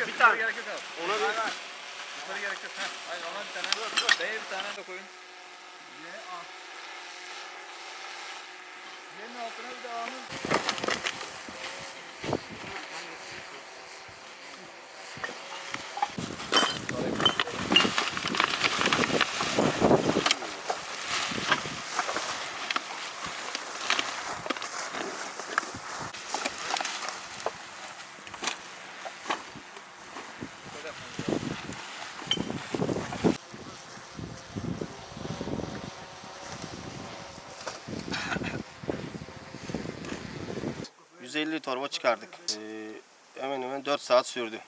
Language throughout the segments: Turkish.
Bir tane, bir tane. gerek yok abi. Ona bir... Yukarı gerek yok. Heh. Hayır ona bir tane. B'ye bir tane de koyun. Yerin altına bir de ağanın 150 torba çıkardık. Ee, hemen hemen 4 saat sürdü.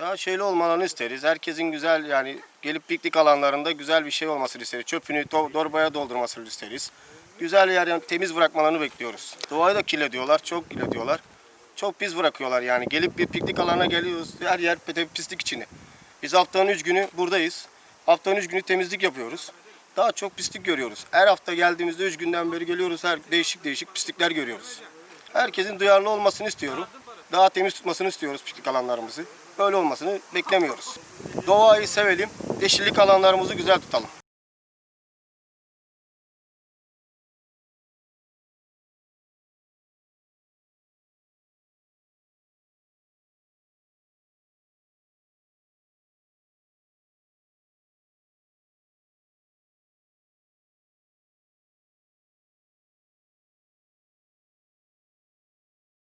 Ya şöyle olmalarını isteriz. Herkesin güzel yani gelip piknik alanlarında güzel bir şey olmasını isteriz. Çöpünü to- torbaya doldurmasını isteriz. Güzel yer yani temiz bırakmalarını bekliyoruz. Doğayı da kirletiyorlar, çok kirletiyorlar. Çok pis bırakıyorlar yani. Gelip bir piknik alanına geliyoruz. Her yer pislik içinde. Biz haftanın 3 günü buradayız. Haftanın 3 günü temizlik yapıyoruz. Daha çok pislik görüyoruz. Her hafta geldiğimizde 3 günden beri geliyoruz. Her değişik değişik pislikler görüyoruz. Herkesin duyarlı olmasını istiyorum. Daha temiz tutmasını istiyoruz piknik alanlarımızı. Böyle olmasını beklemiyoruz. Doğayı sevelim, yeşillik alanlarımızı güzel tutalım.